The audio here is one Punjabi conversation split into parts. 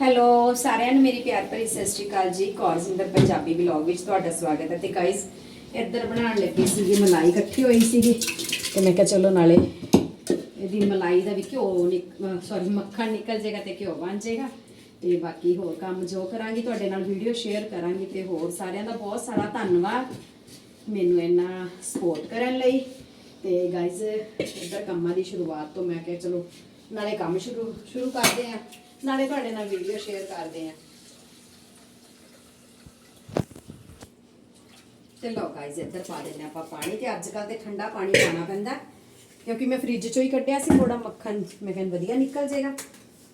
ਹੈਲੋ ਸਾਰਿਆਂ ਨੂੰ ਮੇਰੀ ਪਿਆਰ ਭਰੀ ਸਤਿ ਸ਼੍ਰੀ ਅਕਾਲ ਜੀ। ਕੌਰਜਿੰਦਰ ਪੰਜਾਬੀ ਵਲੌਗ ਵਿੱਚ ਤੁਹਾਡਾ ਸਵਾਗਤ ਹੈ ਤੇ ਗਾਇਸ ਇੱਧਰ ਬਣਾਉਣ ਲੱਗੀ ਸੀਗੀ ਮਲਾਈ, ਇਕੱਠੀ ਹੋਈ ਸੀਗੀ ਤੇ ਮੈਂ ਕਿਹਾ ਚਲੋ ਨਾਲੇ ਇਹਦੀ ਮਲਾਈ ਦਾ ਵੀ ਘਿਓ ਸੌਰੀ ਮੱਖਣ ਨਿਕਲ ਜਾਏਗਾ ਤੇ ਘਿਓ ਬਣ ਜਾਏਗਾ। ਤੇ ਬਾਕੀ ਹੋਰ ਕੰਮ ਜੋ ਕਰਾਂਗੀ, ਤੁਹਾਡੇ ਨਾਲ ਵੀਡੀਓ ਸ਼ੇਅਰ ਕਰਾਂਗੀ ਤੇ ਹੋਰ ਸਾਰਿਆਂ ਦਾ ਬਹੁਤ ਸਾਰਾ ਧੰਨਵਾਦ। ਮੈਨੂੰ ਇੰਨਾ ਸਪੋਰਟ ਕਰਨ ਲਈ। ਤੇ ਗਾਇਜ਼ ਇੱਧਰ ਕੰਮਾਂ ਦੀ ਸ਼ੁਰੂਆਤ ਤੋਂ ਮੈਂ ਕਿਹਾ ਚਲੋ, ਨਾਲੇ ਕੰਮ ਸ਼ੁਰੂ ਸ਼ੁਰੂ ਕਰਦੇ ਆ ਨਾਲੇ ਤੁਹਾਡੇ ਨਾਲ ਵੀਡੀਓ ਸ਼ੇਅਰ ਕਰਦੇ ਆ ਤੇ ਲੋ ਗਾਇਜ਼ ਇੱਧਰ ਪਾ ਦਿੰਦੇ ਆਪਾਂ ਪਾਣੀ ਤੇ ਅੱਜ ਕੱਲ ਤੇ ਠੰਡਾ ਪਾਣੀ ਪਾਣਾ ਪੈਂਦਾ ਕਿਉਂਕਿ ਮੈਂ ਫ੍ਰਿਜ ਚੋਂ ਹੀ ਕੱਢਿਆ ਸੀ ਥੋੜਾ ਮੱਖਣ, ਮੈਂ ਕਹਿੰਦਾ ਵਧੀਆ ਨਿਕਲ ਜਾਏਗਾ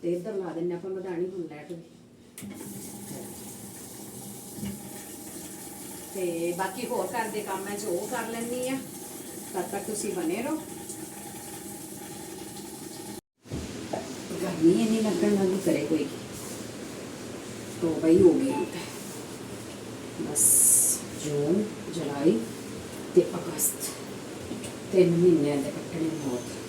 ਤੇ ਇੱਧਰ ਲਾ ਦਿੰਦੇ ਆਪਾਂ ਮਧਾਣੀ ਹੁਣ ਲੈਟ ਤੇ ਬਾਕੀ ਹੋਰ ਘਰ ਦੇ ਕੰਮ ਹੈ ਜੋ ਉਹ ਕਰ ਲੈਣੀ ਆ ਤਦ ਤੱਕ ਤੁਸੀਂ ਬਨੇ ਰਹੋ। नहीं है नहीं लगन वाली करे कोई की तो भाई हो गया बस जून जुलाई तो अगस्त तीन महीनों के कट्टने बहुत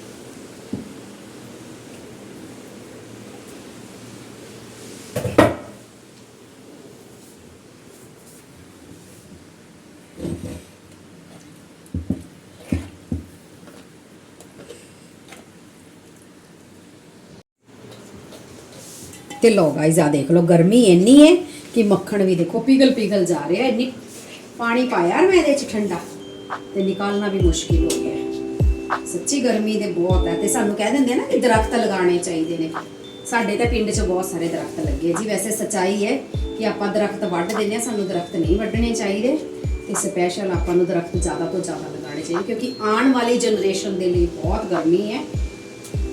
ਤੇ ਲੋ ਗਾਇਜ਼ ਆ ਦੇਖ ਲਓ, ਗਰਮੀ ਇੰਨੀ ਹੈ ਕਿ ਮੱਖਣ ਵੀ ਦੇਖੋ ਪਿਘਲ ਪਿਘਲ ਜਾ ਰਿਹਾ, ਇੰਨੀ ਪਾਣੀ ਪਾਇਆ ਯਾਰ ਮੈਂ ਇਹਦੇ ਚ ਠੰਡਾ, ਤੇ ਨਿਕਾਲਣਾ ਵੀ ਮੁਸ਼ਕਿਲ ਹੋ ਗਿਆ। ਸੱਚੀ ਗਰਮੀ ਦੇ ਬਹੁਤ ਹੈ, ਤੇ ਸਾਨੂੰ ਕਹਿ ਦਿੰਦੇ ਨਾ ਕਿ ਦਰਖਤ ਲਗਾਉਣੇ ਚਾਹੀਦੇ ਨੇ। ਸਾਡੇ ਤਾਂ ਪਿੰਡ 'ਚ ਬਹੁਤ ਸਾਰੇ ਦਰਖਤ ਲੱਗੇ ਜੀ, ਵੈਸੇ ਸਚਾਈ ਹੈ ਕਿ ਆਪਾਂ ਦਰਖਤ ਵੱਢ ਦਿੰਦੇ ਆ ਸਾਨੂੰ ਦਰਖਤ ਨਹੀਂ ਵੱਢਣੇ ਚਾਹੀਦੇ। ਤੇ ਸਪੈਸ਼ਲ ਆਪਾਂ ਨੂੰ ਦਰਖਤ ਜ਼ਿਆਦਾ ਤੋਂ ਜ਼ਿਆਦਾ ਲਗਾਉਣੇ ਚਾਹੀਦੇ, ਕਿਉਂਕਿ ਆਉਣ ਵਾਲੀ ਜਨਰੇਸ਼ਨ ਦੇ ਲਈ ਬਹੁਤ ਗਰਮੀ ਹੈ।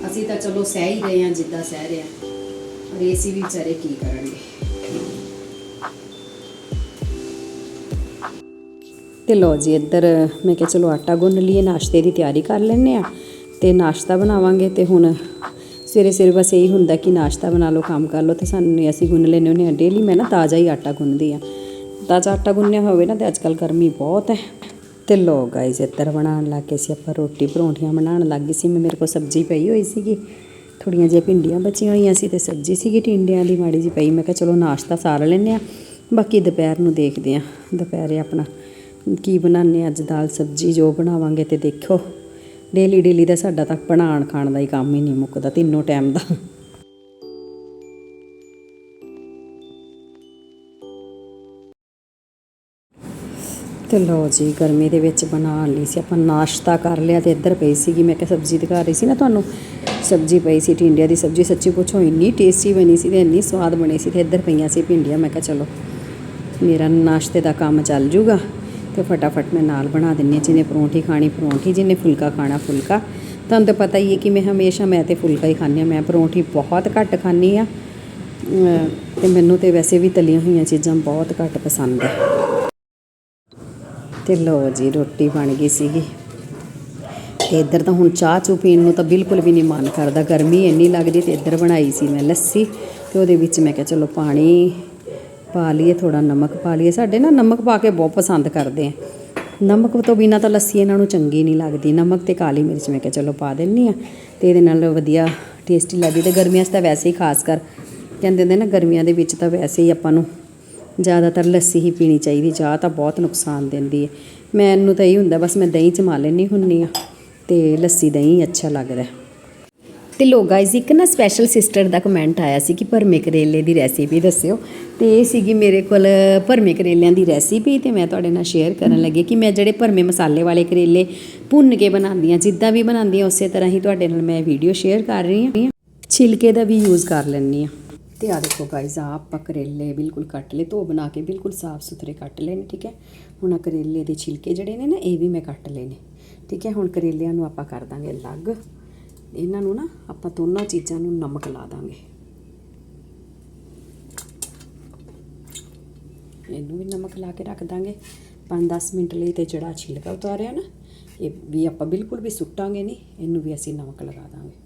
ਅਸੀਂ ਤਾਂ ਚਲੋ ਸਹਿ ਹੀ ਰਹੇ ਹਾਂ ਜਿੱਦਾਂ ਸਹਿ ਰਹੇ ਹਾਂ। ਪਰ ਏਸੀ ਵੀ ਵਿਚਾਰੇ ਕੀ ਕਰਨਗੇ? ਤੇ ਲੋ ਜੀ, ਇੱਧਰ ਮੈਂ ਕਿਹਾ ਚਲੋ ਆਟਾ ਗੁੰਨ ਲਈਏ, ਨਾਸ਼ਤੇ ਦੀ ਤਿਆਰੀ ਕਰ ਲੈਣੇ ਆ ਤੇ ਨਾਸ਼ਤਾ ਬਣਾਵਾਂਗੇ ਤੇ ਹੁਣ ਸਵੇਰੇ ਸਵੇਰੇ ਬਸ ਇਹੀ ਹੁੰਦਾ ਕਿ ਨਾਸ਼ਤਾ ਬਣਾ ਲਓ, ਕੰਮ ਕਰ ਲਓ ਤੇ ਸਾਨੂੰ ਅਸੀਂ ਗੁੰਨ ਲੈਨੇ ਹੁੰਦੇ ਆ ਡੇਲੀ ਮੈਂ ਨਾ ਤਾਜ਼ਾ ਹੀ ਆਟਾ ਗੁੰਨਦੀ ਆ ਤਾਜ਼ਾ ਆਟਾ ਗੁੰਨਿਆ ਹੋਵੇ ਨਾ ਤੇ ਅੱਜ ਕੱਲ ਗਰਮੀ ਬਹੁਤ ਹੈ। ਤੇ ਲੋ ਗਾਇਜ਼ ਇੱਧਰ ਬਣਾਉਣ ਲੱਗ ਗਏ ਸੀ ਆਪਾਂ ਰੋਟੀ ਪਰੌਂਠੀਆਂ ਬਣਾਉਣ ਲੱਗ ਗਈ ਸੀ, ਮੈਂ ਮੇਰੇ ਕੋਲ ਸਬਜ਼ੀ ਪਈ ਹੋਈ ਸੀਗੀ। ਥੋੜੀਆਂ ਜਿਹੀਆਂ ਭਿੰਡੀਆਂ ਬਚੀਆਂ ਹੋਈਆਂ ਸੀ ਤੇ ਸਬਜ਼ੀ ਸੀਗੀ ਟਿੰਡਿਆਂ ਦੀ ਮਾੜੀ ਜੀ ਪਈ। ਮੈਂ ਕਿਹਾ ਚਲੋ ਨਾਸ਼ਤਾ ਸਾਰ ਲੈਂਦੇ ਆ ਬਾਕੀ ਦੁਪਹਿਰ ਨੂੰ ਦੇਖਦੇ ਆ ਦੁਪਹਿਰੇ ਆਪਣਾ ਕੀ ਬਣਾਉਂਦੇ ਹਾਂ? ਅੱਜ ਦਾਲ ਸਬਜ਼ੀ ਜੋ ਬਣਾਵਾਂਗੇ ਤੇ ਦੇਖੋ। ਡੇਲੀ ਡੇਲੀ ਦਾ ਸਾਡਾ ਤਾਂ ਬਣਾਉਣ ਖਾਣ ਦਾ ਹੀ ਕੰਮ ਹੀ ਨਹੀਂ ਮੁੱਕਦਾ, ਤਿੰਨੋਂ ਟਾਈਮ ਦਾ। ਤੇ ਲੋ ਜੀ, ਗਰਮੀ ਦੇ ਵਿੱਚ ਬਣਾ ਲਈ ਸੀ। ਆਪਾਂ ਨਾਸ਼ਤਾ ਕਰ ਲਿਆ ਤੇ ਇੱਧਰ ਪਈ ਸੀਗੀ। ਮੈਂ ਕਿਹਾ ਸਬਜ਼ੀ ਦਿਖਾ ਰਹੀ ਸੀ ਨਾ ਤੁਹਾਨੂੰ। ਸਬਜ਼ੀ ਪਈ ਸੀ ਟਿੰਡਿਆਂ ਦੀ ਸਬਜ਼ੀ, ਸੱਚੀ ਪੁੱਛੋ, ਇੰਨੀ ਟੇਸਟੀ ਬਣੀ ਸੀ ਤੇ ਇੰਨੀ ਸਵਾਦ ਬਣੀ ਸੀ ਤੇ ਇੱਧਰ ਪਈਆਂ ਸੀ ਭਿੰਡੀਆਂ। ਮੈਂ ਕਿਹਾ, ਚਲੋ, ਮੇਰਾ ਨਾਸ਼ਤੇ ਦਾ ਕੰਮ ਚੱਲ ਜੂਗਾ ਤੇ ਫਟਾਫਟ ਮੈਂ ਨਾਲ ਬਣਾ ਦਿੰਨੀ ਹਾਂ ਜਿਹਨੇ ਪਰੌਂਠੀ ਖਾਣੀ, ਪਰੌਂਠੀ ਜਿਹਨੇ ਫੁਲਕਾ ਖਾਣਾ, ਫੁਲਕਾ। ਤੁਹਾਨੂੰ ਤਾਂ ਪਤਾ ਹੀ ਹੈ ਕਿ ਮੈਂ ਹਮੇਸ਼ਾ ਮੈਂ ਤੇ ਫੁਲਕਾ ਹੀ ਖਾਂਦੀ ਹਾਂ। ਮੈਂ ਪਰੌਂਠੀ ਬਹੁਤ ਘੱਟ ਖਾਂਦੀ ਆ ਤੇ ਮੈਨੂੰ ਤੇ ਵੈਸੇ ਵੀ ਤਲੀਆਂ ਹੋਈਆਂ ਚੀਜ਼ਾਂ ਬਹੁਤ ਘੱਟ ਪਸੰਦ ਹੈ। ਤੇ ਲੋ ਜੀ, ਰੋਟੀ ਬਣ ਗਈ ਸੀਗੀ। ਤੇ ਇੱਧਰ ਤਾਂ ਹੁਣ ਚਾਹ ਚੂ ਪੀਣ ਨੂੰ ਤਾਂ ਬਿਲਕੁਲ ਵੀ ਨਹੀਂ ਮਨ ਕਰਦਾ। ਗਰਮੀ ਇੰਨੀ ਲੱਗਦੀ ਤੇ ਇੱਧਰ ਬਣਾਈ ਸੀ ਮੈਂ ਲੱਸੀ ਤੇ ਉਹਦੇ ਵਿੱਚ ਮੈਂ ਕਿਹਾ ਚਲੋ ਪਾਣੀ ਪਾ ਲਈਏ ਥੋੜਾ ਨਮਕ ਪਾ ਲਈਏ। ਸਾਡੇ ਨਾ ਨਮਕ ਪਾ ਕੇ ਬਹੁਤ ਪਸੰਦ ਕਰਦੇ ਆ। ਨਮਕ ਤੋਂ ਬਿਨਾ ਤਾਂ ਲੱਸੀ ਇਹਨਾਂ ਨੂੰ ਚੰਗੀ ਨਹੀਂ ਲੱਗਦੀ। ਨਮਕ ਤੇ ਕਾਲੀ ਮਿਰਚ ਮੈਂ ਕਿਹਾ ਚਲੋ ਪਾ ਦਿੰਨੀ ਆ ਤੇ ਇਹਦੇ ਨਾਲ ਵਧੀਆ ਟੇਸਟੀ ਲੱਗਦੀ ਤੇ ਗਰਮੀਆਂ 'ਚ ਤਾਂ ਵੈਸੇ ਹੀ ਖਾਸ ਕਰ ਕਹਿੰਦੇ ਹੁੰਦੇ ਨਾ ਗਰਮੀਆਂ ਦੇ ਵਿੱਚ ਤਾਂ ਵੈਸੇ ਹੀ ਆਪਾਂ ਨੂੰ ਜ਼ਿਆਦਾਤਰ ਲੱਸੀ ਹੀ ਪੀਣੀ ਚਾਹੀਦੀ। ਚਾਹ ਤਾਂ ਬਹੁਤ ਨੁਕਸਾਨ ਦਿੰਦੀ ਹੈ। ਮੈਨੂੰ ਤਾਂ ਇਹ ਹੁੰਦਾ, ਬਸ ਮੈਂ ਦਹੀਂ 'ਚ ਮਾ ਲੈਣੀ ਹੁੰਨੀ ਆ ਤੇ ਲੱਸੀ ਦਹੀਂ ਅੱਛਾ ਲੱਗਦਾ ਤੇ ਲੋ ਗਾਇਜ਼ ਇੱਕ ਨਾ ਸਪੈਸ਼ਲ ਸਿਸਟਰ ਦਾ ਕਮੈਂਟ ਆਇਆ ਸੀ ਕਿ ਭਰਮੇ ਕਰੇਲੇ ਦੀ ਰੈਸਿਪੀ ਦੱਸਿਓ। ਤੇ ਇਹ ਸੀਗੀ ਮੇਰੇ ਕੋਲ ਭਰਮੇ ਕਰੇਲਿਆਂ ਦੀ ਰੈਸਿਪੀ ਤੇ ਮੈਂ ਤੁਹਾਡੇ ਨਾਲ ਸ਼ੇਅਰ ਕਰਨ ਲੱਗੀ ਕਿ ਮੈਂ ਜਿਹੜੇ ਭਰਮੇ ਮਸਾਲੇ ਵਾਲੇ ਕਰੇਲੇ ਭੁੰਨ ਕੇ ਬਣਾਉਂਦੀ ਆ ਜਿੱਦਾਂ ਵੀ ਬਣਾਉਂਦੀ ਆ ਉਸੇ ਤਰ੍ਹਾਂ ਹੀ ਤੁਹਾਡੇ ਨਾਲ ਮੈਂ ਵੀਡੀਓ ਸ਼ੇਅਰ ਕਰ ਰਹੀ ਹਾਂ। ਛਿਲਕੇ ਦਾ ਵੀ ਯੂਜ਼ ਕਰ ਲੈਂਦੀ ਆ ਤੇ ਆ ਦੇਖੋ ਗਾਇਜ਼ ਆ ਆਪਾਂ ਕਰੇਲੇ ਬਿਲਕੁਲ ਕੱਟ ਲਏ, ਧੋ ਬਣਾ ਕੇ ਬਿਲਕੁਲ ਸਾਫ਼ ਸੁਥਰੇ ਕੱਟ ਲਏ ਨੇ, ਠੀਕ ਹੈ? ਹੁਣ ਆ ਕਰੇਲੇ ਦੇ ਛਿਲਕੇ ਜਿਹੜੇ ਨੇ ਨਾ, ਇਹ ਵੀ ਮੈਂ ਕੱਟ ਲਏ ਨੇ। ਠੀਕ ਹੈ, ਹੁਣ ਕਰੇਲਿਆਂ ਨੂੰ ਆਪਾਂ ਕਰ ਦਾਂਗੇ ਅਲੱਗ। ਇਹਨਾਂ ਨੂੰ ਨਾ ਆਪਾਂ ਦੋਨਾਂ ਚੀਜ਼ਾਂ ਨੂੰ ਨਮਕ ਲਾ ਦਾਂਗੇ। ਇਹਨੂੰ ਵੀ ਨਮਕ ਲਾ ਕੇ ਰੱਖ ਦਾਂਗੇ। 5-10 ਮਿੰਟ ਲਈ ਤੇ ਜਿਹੜਾ ਛਿਲਕਾ ਉਤਾਰਿਆ ਨਾ, ਇਹ ਵੀ ਆਪਾਂ ਬਿਲਕੁਲ ਵੀ ਸੁੱਟਾਂਗੇ ਨਹੀਂ, ਇਹਨੂੰ ਵੀ ਅਸੀਂ ਨਮਕ ਲਗਾ ਦਾਂਗੇ।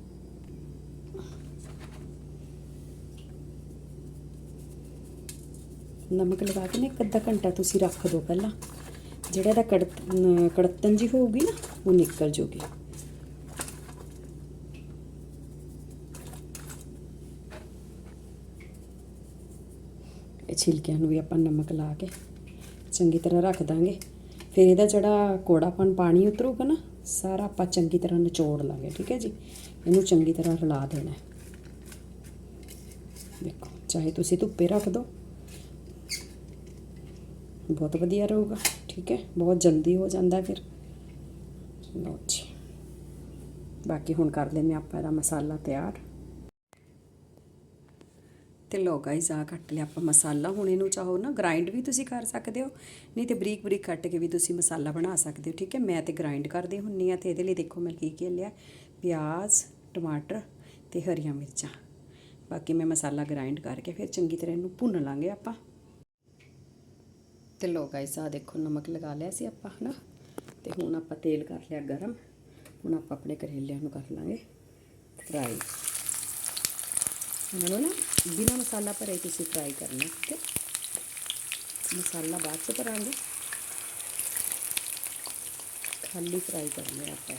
ਨਮਕ ਲਗਾ ਕੇ ਨਾ ਇੱਕ ਅੱਧਾ ਘੰਟਾ ਤੁਸੀਂ ਰੱਖ ਦਿਓ ਪਹਿਲਾਂ। ਜਿਹੜਾ ਇਹਦਾ ਕੜਤ ਕੜਤਨ ਜੀ ਹੋਊਗੀ ਨਾ, ਉਹ ਨਿਕਲ ਜੂਗੀ। ਇਹ ਛਿਲਕਿਆਂ ਨੂੰ ਵੀ ਆਪਾਂ ਨਮਕ ਲਾ ਕੇ ਚੰਗੀ ਤਰ੍ਹਾਂ ਰੱਖ ਦਾਂਗੇ। ਫਿਰ ਇਹਦਾ ਜਿਹੜਾ ਕੋੜਾਪਨ ਪਾਣੀ ਉਤਰੂਗਾ ਨਾ, ਸਾਰਾ ਆਪਾਂ ਚੰਗੀ ਤਰ੍ਹਾਂ ਨਿਚੋੜ ਲਾਂਗੇ, ਠੀਕ ਹੈ ਜੀ? ਇਹਨੂੰ ਚੰਗੀ ਤਰ੍ਹਾਂ ਰਲਾ ਦੇਣਾ ਦੇਖੋ, ਚਾਹੇ ਤੁਸੀਂ ਧੁੱਪੇ ਰੱਖ ਦਿਓ ਬਹੁਤ ਵਧੀਆ ਰਹੂਗਾ, ਠੀਕ ਹੈ? ਬਹੁਤ ਜਲਦੀ ਹੋ ਜਾਂਦਾ ਫਿਰ। ਲਓ ਜੀ। ਬਾਕੀ ਹੁਣ ਕਰ ਲੈਂਦੇ ਹਾਂ ਆਪਾਂ ਇਹਦਾ ਮਸਾਲਾ ਤਿਆਰ। ਤੇ ਲੋ ਗਾਈਸ ਆ ਕੱਟ ਲਿਆ ਆਪਾਂ ਮਸਾਲਾ। ਹੁਣ ਇਹਨੂੰ ਚਾਹੋ ਨਾ ਗ੍ਰਾਈਂਡ ਵੀ ਤੁਸੀਂ ਕਰ ਸਕਦੇ ਹੋ, ਨਹੀਂ ਤੇ ਬਰੀਕ ਬਰੀਕ ਕੱਟ ਕੇ ਵੀ ਤੁਸੀਂ ਮਸਾਲਾ ਬਣਾ ਸਕਦੇ ਹੋ, ਠੀਕ ਹੈ? ਮੈਂ ਤੇ ਗ੍ਰਾਈਂਡ ਕਰਦੀ ਹੁੰਨੀ ਆ ਤੇ ਇਹਦੇ ਲਈ ਦੇਖੋ ਮੈਂ ਕੀ ਕੀ ਲਿਆ। ਪਿਆਜ਼, ਟਮਾਟਰ ਤੇ ਹਰੀਆਂ ਮਿਰਚਾਂ। ਬਾਕੀ ਮੈਂ ਮਸਾਲਾ ਗ੍ਰਾਈਂਡ ਕਰਕੇ ਫਿਰ ਚੰਗੀ ਤਰ੍ਹਾਂ ਇਹਨੂੰ ਭੁੰਨ ਲਾਂਗੇ ਆਪਾਂ। ਤੇ ਲੋ ਗਾਈਸ ਆ ਦੇਖੋ ਨਮਕ ਲਗਾ ਲਿਆ ਸੀ ਆਪਾਂ, ਹਨਾ? ਤੇ ਹੁਣ ਆਪਾਂ ਤੇਲ ਕਰ ਲਿਆ ਗਰਮ। ਹੁਣ ਆਪਾਂ ਆਪਣੇ ਕਰੇਲਿਆਂ ਨੂੰ ਕਰ ਲਾਂਗੇ ਫਰਾਈ ਇਹਨਾਂ ਨੂੰ ਨਾ ਬਿਨਾ ਮਸਾਲਾ ਭਰੇ ਤੁਸੀਂ ਫਰਾਈ ਕਰਨਾ, ਠੀਕ ਹੈ? ਮਸਾਲਾ ਬਾਅਦ ਚ ਭਰਾਂਗੇ। ਖਾਲੀ ਫਰਾਈ ਕਰਨੇ ਆਪਾਂ।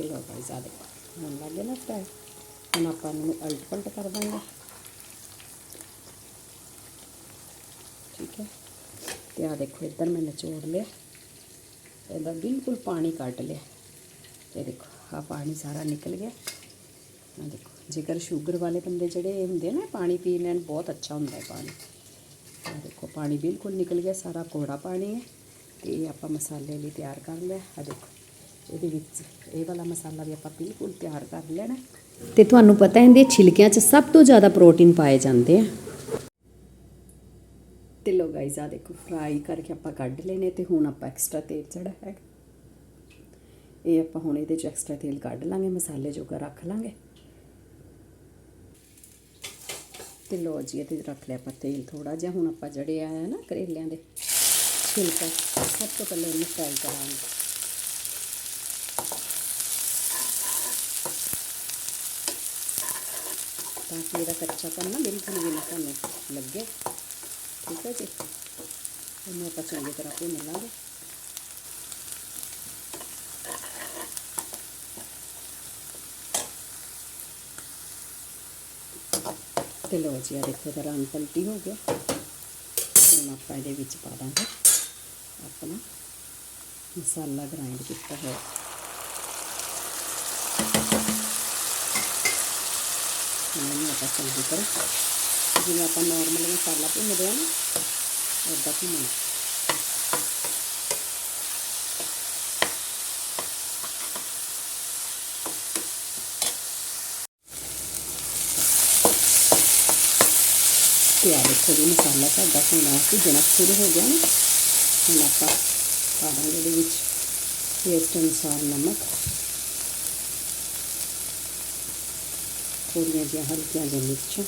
ਤੇ ਲੋ ਗਾਈਸ ਆ ਦੇਖੋ ਹੁਣ ਲੱਗ ਗਿਆ ਨਾ ਫਰਾਈ ਹੁਣ ਆਪਾਂ ਇਹਨੂੰ ਅਲਟ ਪਲਟ ਕਰ ਦਾਂਗੇ ਠੀਕ ਹੈ ਤੇ ਆ ਦੇਖੋ ਇੱਧਰ ਮੈਂ ਨਿਚੋੜ ਲਿਆ ਇਹਦਾ ਬਿਲਕੁਲ ਪਾਣੀ ਕੱਢ ਲਿਆ ਇਹ ਦੇਖੋ ਆ ਪਾਣੀ ਸਾਰਾ ਨਿਕਲ ਗਿਆ ਆ ਦੇਖੋ ਜੇਕਰ ਸ਼ੂਗਰ ਵਾਲੇ ਬੰਦੇ ਜਿਹੜੇ ਹੁੰਦੇ ਨਾ ਪਾਣੀ ਪੀਣ ਨਾਲ ਬਹੁਤ ਅੱਛਾ ਹੁੰਦਾ ਹੈ ਪਾਣੀ ਆ ਦੇਖੋ ਪਾਣੀ ਬਿਲਕੁਲ ਨਿਕਲ ਗਿਆ ਸਾਰਾ ਕੋੜਾ ਪਾਣੀ ਹੈ ਤੇ ਇਹ ਆਪਾਂ ਮਸਾਲੇ ਲਈ ਤਿਆਰ ਕਰ ਲਿਆ ਆ ਦੇਖੋ ਇਹਦੇ ਵਿੱਚ ਇਹ ਵਾਲਾ ਮਸਾਲਾ ਵੀ ਆਪਾਂ ਬਿਲਕੁਲ ਤਿਆਰ ਕਰ ਲੈਣਾ। ਤੇ ਤੁਹਾਨੂੰ ਪਤਾ ਇਹਦੇ ਛਿਲਕਿਆਂ 'ਚ ਸਭ ਤੋਂ ਜ਼ਿਆਦਾ ਪ੍ਰੋਟੀਨ ਪਾਏ ਜਾਂਦੇ ਆ। ਤੇ ਲੋ ਗਾਈਜ਼ ਆ ਦੇਖੋ ਫਰਾਈ ਕਰਕੇ ਆਪਾਂ ਕੱਢ ਲੈਨੇ ਤੇ ਹੁਣ ਆਪਾਂ ਐਕਸਟਰਾ ਤੇਲ ਚੜਾ ਹੈ ਇਹ ਆਪਾਂ ਹੁਣ ਇਹਦੇ ਚ ਐਕਸਟਰਾ ਤੇਲ ਕੱਢ ਲਾਂਗੇ ਮਸਾਲੇ ਜੋਗਾ ਰੱਖ ਲਾਂਗੇ। ਤੇ ਲੋ ਜੀ ਇਹਦੇ 'ਚ ਰੱਖ ਲਿਆ ਆਪਾਂ ਤੇਲ ਥੋੜਾ ਜਿਹਾ ਹੁਣ ਆਪਾਂ ਜਿਹੜੇ ਆ ਨਾ ਕਰੇਲਿਆਂ ਦੇ ਛਿਲਕਾ ਸਭ ਤੋਂ ਪਹਿਲਾਂ ਇਹਨੂੰ ਫਰਾਈ ਕਰਾਂਗੇ। ਤਾਂ ਕਿ ਇਹਦਾ ਕੱਚਾਪਨ ਨਾ ਬਿਲਕੁਲ ਵੀ ਨਾ ਤੁਹਾਨੂੰ ਲੱਗੇ ਠੀਕ ਹੈ ਜੀ ਇਹਨੂੰ ਆਪਾਂ ਚੰਗੀ ਤਰ੍ਹਾਂ ਭੁੰਨ ਲਾਂਗੇ ਤੇ ਲੋ ਜੀ ਆ ਦੇਖੋ ਇਹਦਾ ਰੰਗ ਪਲਟੀ ਹੋ ਗਿਆ ਹੁਣ ਆਪਾਂ ਇਹਦੇ ਵਿੱਚ ਪਾ ਦਾਂਗੇ ਆਪਣਾ ਮਸਾਲਾ ਗ੍ਰਾਈਂਡ ਕੀਤਾ ਹੋਇਆ ਹੁਣ ਇਹਨੂੰ ਆਪਾਂ ਚੰਗੀ ਤਰ੍ਹਾਂ ਜਿਵੇਂ ਆਪਾਂ ਨਾਰਮਲ ਮਸਾਲਾ ਭੁੰਨਦੇ ਆ ਨਾ ਉੱਦਾਂ ਭੁੰਨਣਾ ਤੇ ਆ ਦੇਖੋ ਜੀ ਮਸਾਲਾ ਸਾਡਾ ਭੁੰਨਾ ਭੁੱਜਣਾ ਸ਼ੁਰੂ ਹੋ ਗਿਆ ਨਾ ਹੁਣ ਆਪਾਂ ਪਾ ਦਾਂਗੇ ਇਹਦੇ ਵਿੱਚ ਟੇਸਟ ਅਨੁਸਾਰ ਨਮਕ ਥੋੜ੍ਹੀਆਂ ਜਿਹੀਆਂ ਹਲਕੀਆਂ ਜਿਹੀਆਂ ਮਿਰਚਾਂ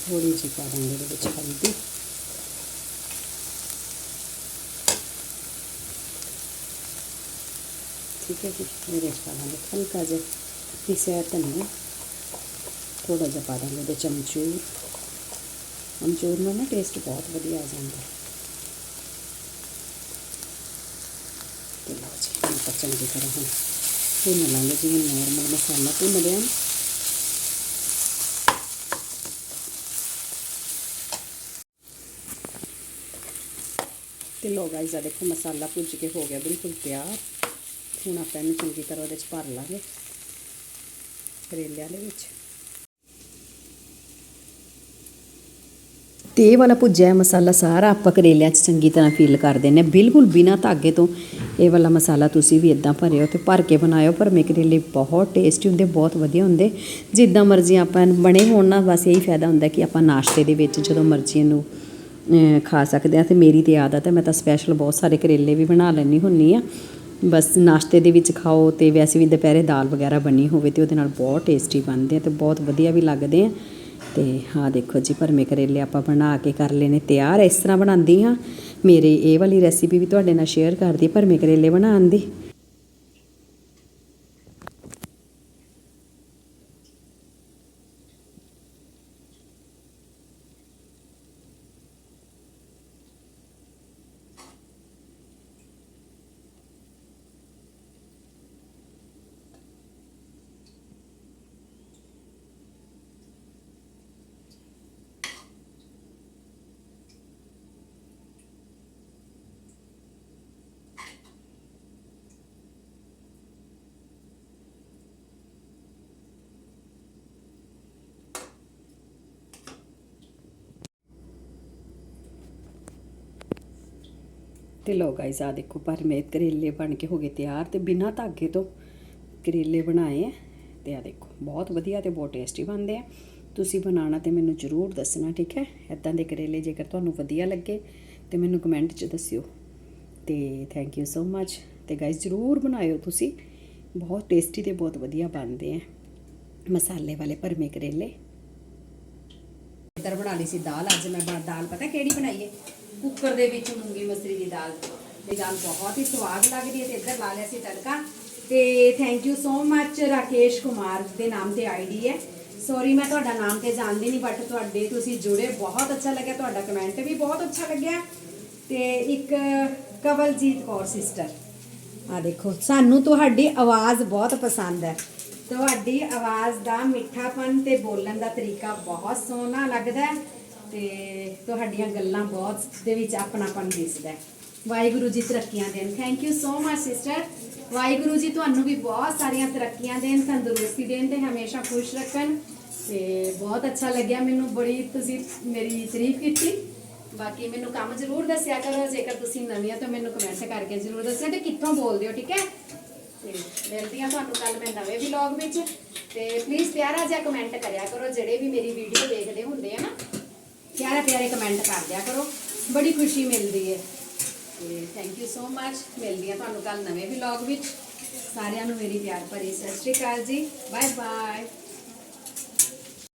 ਥੋੜੀ ਜਿਹੀ ਪਾ ਦਾਂਗੇ ਇਹਦੇ ਵਿੱਚ ਹਲਦੀ ਠੀਕ ਹੈ ਜੀ ਇਹਦੇ ਵਿੱਚ ਪਾ ਦਾਂਗੇ ਹਲਕਾ ਜਿਹਾ ਪਿਸਿਆ ਧਨੀਆ ਥੋੜਾ ਜਿਹਾ ਪਾ ਦਾਂਗੇ ਇਹਦੇ ਚਮਚੂਰ ਅਮਚੂਰ ਨਾਲ ਨਾ ਟੇਸਟ ਬਹੁਤ ਵਧੀਆ ਆ ਜਾਂਦਾ ਹੈ ਤੇ ਲਓ ਜੀ ਹੁਣ ਆਪਾਂ ਚੰਗੀ ਤਰ੍ਹਾਂ ਹੁਣ ਭੁੰਨ ਲਾਂਗੇ ਜਿਵੇਂ ਨਾਰਮਲ ਮਸਾਲਾ ਭੁੰਨਦੇ ਹਾਂ ਤੇ ਲੋ ਗਾਈਜ਼ ਆ ਦੇਖੋ ਮਸਾਲਾ ਭੁੱਜ ਕੇ ਹੋ ਗਿਆ ਬਿਲਕੁਲ ਤਿਆਰ। ਹੁਣ ਆਪਾਂ ਇਹਨੂੰ ਚੰਗੀ ਤਰ੍ਹਾਂ ਉਹਦੇ ਚ ਭਰ ਲਾਂਗੇ ਕਰੇਲਿਆਂ ਦੇ ਵਿੱਚ। ਤੇ ਇਹ ਵਾਲਾ ਭੁੱਜਿਆ ਮਸਾਲਾ ਸਾਰਾ ਆਪਾਂ ਕਰੇਲਿਆਂ 'ਚ ਚੰਗੀ ਤਰ੍ਹਾਂ ਫੀਲ ਕਰ ਦਿੰਨੇ ਹਾਂ। ਬਿਲਕੁਲ ਬਿਨਾ ਧਾਗੇ ਤੋਂ ਇਹ ਵਾਲਾ ਮਸਾਲਾ ਤੁਸੀਂ ਵੀ ਇਦਾਂ ਭਰਿਓ ਤੇ ਭਰ ਕੇ ਬਣਾਇਓ ਭਰਮੇ ਕਰੇਲੇ ਬਹੁਤ ਟੇਸਟੀ ਹੁੰਦੇ, ਬਹੁਤ ਵਧੀਆ ਹੁੰਦੇ। ਜਿੱਦਾਂ ਮਰਜ਼ੀ ਆਪਾਂ ਬਣੇ ਹੋਣ ਨਾ, ਬਸ ਇਹੀ ਫਾਇਦਾ ਹੁੰਦਾ ਕਿ ਆਪਾਂ ਨਾਸ਼ਤੇ ਦੇ ਵਿੱਚ ਜਦੋਂ ਮਰਜ਼ੀ ਇਹਨੂੰ ਖਾ ਸਕਦੇ ਆ ਤੇ ਮੇਰੀ ਤੇ ਆਦਤ ਹੈ, ਮੈਂ ਤਾਂ ਸਪੈਸ਼ਲ ਬਹੁਤ ਸਾਰੇ ਕਰੇਲੇ ਵੀ ਬਣਾ ਲੈਣੀ ਹੁੰਨੀ ਆ ਬਸ ਨਾਸ਼ਤੇ ਦੇ ਵਿੱਚ ਖਾਓ ਤੇ ਵੈਸੇ ਵੀ ਦੁਪਹਿਰੇ ਦਾਲ ਵਗੈਰਾ ਬਣੀ ਹੋਵੇ ਤੇ ਉਹਦੇ ਨਾਲ ਬਹੁਤ ਟੇਸਟੀ ਬਣਦੇ ਆ ਤੇ ਬਹੁਤ ਵਧੀਆ ਵੀ ਲੱਗਦੇ ਆ। ਤੇ ਹਾਂ ਦੇਖੋ ਜੀ ਭਰਮੇ ਕਰੇਲੇ ਆਪਾਂ ਬਣਾ ਕੇ ਕਰ ਲੈਨੇ, ਤਿਆਰ ਇਸ ਤਰ੍ਹਾਂ ਬਣਾਉਂਦੀ ਹਾਂ। ਮੇਰੇ ਇਹ ਵਾਲੀ ਰੈਸਿਪੀ ਵੀ ਤੁਹਾਡੇ ਨਾਲ ਸ਼ੇਅਰ ਕਰਦੀ ਭਰਮੇ ਕਰੇਲੇ ਬਣਾਉਣ ਦੀ। ਤੇ ਲਓ ਗਾਇਸ ਆ ਦੇਖੋ ਭਰਮੇ ਕਰੇਲੇ ਬਣ ਕੇ ਹੋ ਗਏ ਤਿਆਰ ਤੇ ਬਿਨਾਂ ਧਾਗੇ ਤੋਂ ਕਰੇਲੇ ਬਣਾਏ ਆ। ਤੇ ਆ ਦੇਖੋ, ਬਹੁਤ ਵਧੀਆ ਤੇ ਬਹੁਤ ਟੇਸਟੀ ਬਣਦੇ ਆ। ਤੁਸੀਂ ਬਣਾਉਣਾ ਤੇ ਮੈਨੂੰ ਜ਼ਰੂਰ ਦੱਸਣਾ, ਠੀਕ ਹੈ? ਇਦਾਂ ਦੇ ਕਰੇਲੇ ਜੇਕਰ ਤੁਹਾਨੂੰ ਵਧੀਆ ਲੱਗੇ ਤੇ ਮੈਨੂੰ ਕਮੈਂਟ 'ਚ ਦੱਸਿਓ। ਤੇ ਥੈਂਕ ਯੂ ਸੋ ਮੱਚ ਤੇ ਗਾਇਸ ਜ਼ਰੂਰ ਬਣਾਇਓ ਤੁਸੀਂ। ਬਹੁਤ ਟੇਸਟੀ ਤੇ ਬਹੁਤ ਵਧੀਆ ਬਣਦੇ ਆ ਮਸਾਲੇ ਵਾਲੇ ਭਰਮੇ ਕਰੇਲੇ। ਇੱਧਰ ਬਣਾ ਲਈ ਸੀ ਦਾਲ, ਅੱਜ ਮੈਂ ਬਣਾ- ਦਾਲ ਪਤਾ ਕਿਹੜੀ ਬਣਾਈ ਹੈ? ਕੁੱਕਰ ਦੇ ਵਿੱਚ ਮੂੰਗੀ ਮਸਰੀ ਦੀ ਦਾਲ ਇਹ ਦਾਲ ਬਹੁਤ ਹੀ ਸਵਾਦ ਲੱਗਦੀ ਹੈ ਤੇ ਇੱਧਰ ਲਾ ਲਿਆ ਸੀ ਤੜਕਾ। ਤੇ thank you so much Rakesh Kumar ਦੇ ਨਾਮ ਤੇ ਆਈਡੀ ਹੈ। ਸੌਰੀ ਮੈਂ ਤੁਹਾਡਾ ਨਾਮ ਤੇ ਜਾਣਦੀ ਨਹੀਂ ਬਟ ਤੁਹਾਡੇ ਤੁਸੀਂ ਜੁੜੇ, ਬਹੁਤ ਅੱਛਾ ਲੱਗਿਆ। ਤੁਹਾਡਾ ਕਮੈਂਟ ਵੀ ਬਹੁਤ ਅੱਛਾ ਲੱਗਿਆ। ਤੇ ਇੱਕ ਕਵਲਜੀਤ ਕੌਰ ਸਿਸਟਰ ਆ ਦੇਖੋ, ਸਾਨੂੰ ਤੁਹਾਡੀ ਆਵਾਜ਼ ਬਹੁਤ ਪਸੰਦ ਹੈ। ਤੁਹਾਡੀ ਆਵਾਜ਼ ਦਾ ਮਿੱਠਾਪਨ ਤੇ ਬੋਲਣ ਦਾ ਤਰੀਕਾ ਬਹੁਤ ਸੋਹਣਾ ਲੱਗਦਾ ਹੈ। ਤੇ ਤੁਹਾਡੀਆਂ ਗੱਲਾਂ ਬਹੁਤ ਦੇ ਵਿੱਚ ਆਪਣਾਪਨ ਦਿਸਦਾ ਹੈ। ਵਾਹਿਗੁਰੂ ਜੀ ਤਰੱਕੀਆਂ ਦੇਣ। Thank you so much sister Waheguru ji ਤੁਹਾਨੂੰ ਵੀ ਬਹੁਤ ਸਾਰੀਆਂ ਤਰੱਕੀਆਂ ਦੇਣ, ਤੰਦਰੁਸਤੀ ਦੇਣ ਤੇ ਹਮੇਸ਼ਾ ਖੁਸ਼ ਰੱਖਣ। ਤੇ ਬਹੁਤ ਅੱਛਾ ਲੱਗਿਆ ਮੈਨੂੰ ਬੜੀ ਤੁਸੀਂ ਮੇਰੀ ਤਾਰੀਫ ਕੀਤੀ। ਬਾਕੀ ਮੈਨੂੰ ਕੰਮ ਜ਼ਰੂਰ ਦੱਸਿਆ ਕਰੋ, ਜੇਕਰ ਤੁਸੀਂ ਨਵੀਂ ਹੋ ਤਾਂ ਮੈਨੂੰ ਕਮੈਂਟ ਕਰਕੇ ਜ਼ਰੂਰ ਦੱਸਿਆ ਤੇ ਕਿੱਥੋਂ ਬੋਲਦੇ ਹੋ, ਠੀਕ ਹੈ? ਤੇ ਮਿਲਦੀ ਹਾਂ ਤੁਹਾਨੂੰ ਕੱਲ ਮੈਂ ਨਵੇਂ ਵਲੌਗ ਵਿੱਚ। ਤੇ ਪਲੀਜ਼ ਪਿਆਰਾ ਜਿਹਾ ਕਮੈਂਟ ਕਰਿਆ ਕਰੋ, ਜਿਹੜੇ ਵੀ ਮੇਰੀ ਵੀਡੀਓ ਦੇਖਦੇ ਹੁੰਦੇ ਆ ਨਾ ਪਿਆਰੇ ਪਿਆਰੇ ਕਮੈਂਟ ਕਰ ਦਿਆ ਕਰੋ। ਬੜੀ ਖੁਸ਼ੀ ਮਿਲਦੀ ਹੈ। ਤੇ ਥੈਂਕ ਯੂ ਸੋ ਮੱਚ ਮਿਲਦੀ ਹਾਂ ਤੁਹਾਨੂੰ ਕੱਲ ਨਵੇਂ ਵਲੌਗ ਵਿੱਚ। ਸਾਰਿਆਂ ਨੂੰ ਮੇਰੀ ਪਿਆਰ ਭਰੀ ਸਤਿ ਸ਼੍ਰੀ ਅਕਾਲ ਜੀ। Bye bye